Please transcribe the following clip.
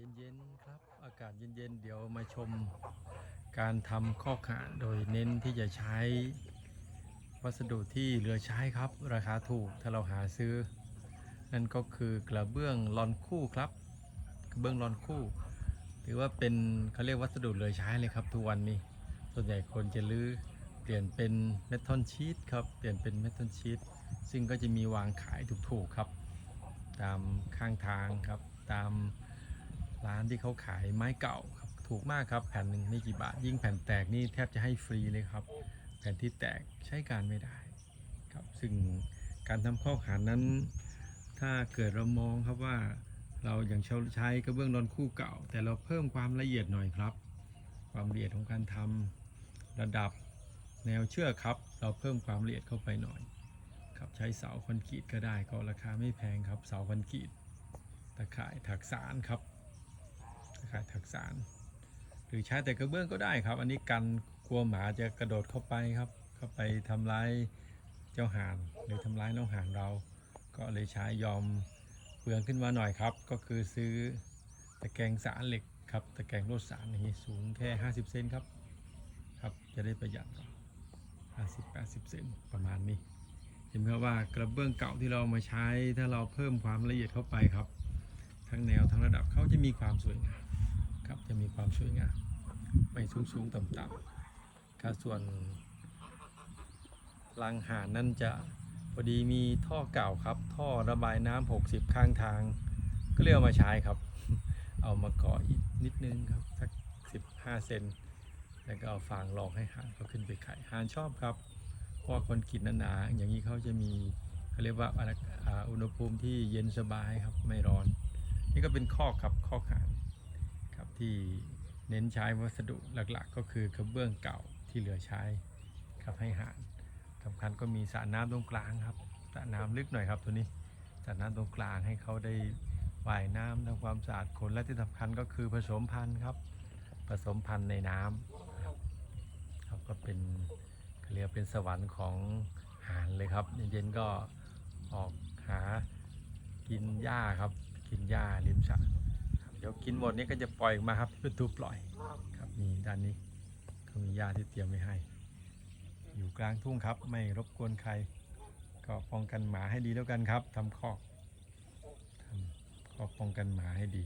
เย็นๆครับ อากาศเย็นๆ เดี๋ยวมาชมการทำข้อกหาโดยเน้นที่จะใช้วัสดุที่เหลือใช้ครับ ราคาถูกถ้าเราหาซื้อ นั่นก็คือกระเบื้องลอนคู่ครับกระเบื้องลอนคู่ถือว่าเป็นเขาเรียกวัสดุเหลือใช้เลยครับทุกวันนี้ ส่วนใหญ่คนจะลื้อเปลี่ยนเป็นเมทัลชีตครับเปลี่ยนเป็นเมทัลชีตซึ่งก็จะมีวางขายถูกๆครับ ตามข้างทางครับตาม ที่เขาขายไม้เก่าครับถูกมากครับแผ่นหนึ่งไม่กี่บาท ยิ่งแผ่นแตกนี่แทบจะให้ฟรีเลยครับ แผ่นที่แตกใช้การไม่ได้ครับ ซึ่งการทำข้อหารนั้น ถ้าเกิดเรามองครับว่าเราอย่างใช้กระเบื้องนอนคู่เก่า แต่เราเพิ่มความละเอียดหน่อยครับ ความละเอียดของการทำระดับแนวเชือกครับ เราเพิ่มความละเอียดเข้าไปหน่อย ครับใช้เสาคอนกรีตก็ได้ก็ราคาไม่แพงครับเสาคอนกรีตตะข่ายถักสารครับ ข่ายถักสารหรือใช้แต่กระเบื้องก็ได้ครับ อันนี้กันกลัวหมาจะกระโดดเข้าไปครับ เข้าไปทำร้ายเจ้าห่านหรือทำร้ายน้องห่านเรา ก็เลยใช้ยอมเปลืองขึ้นมาหน่อยครับ ก็คือซื้อตะแกรงสารเหล็กครับตะแกรงลวดสารอย่างนี้สูงแค่ 50 เซนครับครับจะได้ประหยัด50-80 เซนประมาณนี้เห็นไหมครับว่ากระเบื้องเก่าที่เรามาใช้ถ้าเราเพิ่มความละเอียดเข้าไปครับ ทั้งแนวทั้งระดับเขาจะมีความสวยงาม ครับจะมีความสวยงามไม่สูงสูงต่ำต่ำครับส่วนรังหานนั่นจะพอดีมีท่อเก่าครับ ท่อระบายน้ำ60 ข้างทาง ก็เลยเอามาใช้ครับ เอามาก่ออีกนิดนึงครับสัก 15 เซนแล้วก็เอาฟางรองให้หานเขาขึ้นไปไข่หานชอบครับเพราะคนกินหนาๆอย่างนี้เขาจะมีเขาเรียกว่าอะไรอุณหภูมิที่เย็นสบายครับไม่ร้อน นี่ก็เป็นข้อครับข้อขาน ที่เน้นใช้วัสดุหลักๆ ก็คือกระเบื้องเก่าที่เหลือใช้ครับให้หารสำคัญก็มีสระน้ำตรงกลางครับสระน้ำลึกหน่อยครับตัวนี้สระน้ำตรงกลางให้เขาได้ว่ายน้ำทำความสะอาดขนและที่สำคัญก็คือผสมพันธุ์ครับ ผสมพันธุ์ในน้ำครับครับก็เป็นเรียกเป็นสวรรค์ของหานเลยครับเย็นๆก็ออกหากินหญ้าครับ กินหญ้าริมสระ เดี๋ยวกินหมดนี้ก็จะปล่อยออกมาครับเป็นตัวปล่อยครับนี่ด้านนี้ก็มีหญ้าที่เตรียมไว้ให้ อยู่กลางทุ่งครับ ไม่รบกวนใคร ก็ป้องกันหมาให้ดีแล้วกันครับทำคอกทำคอกป้องกันหมาให้ดี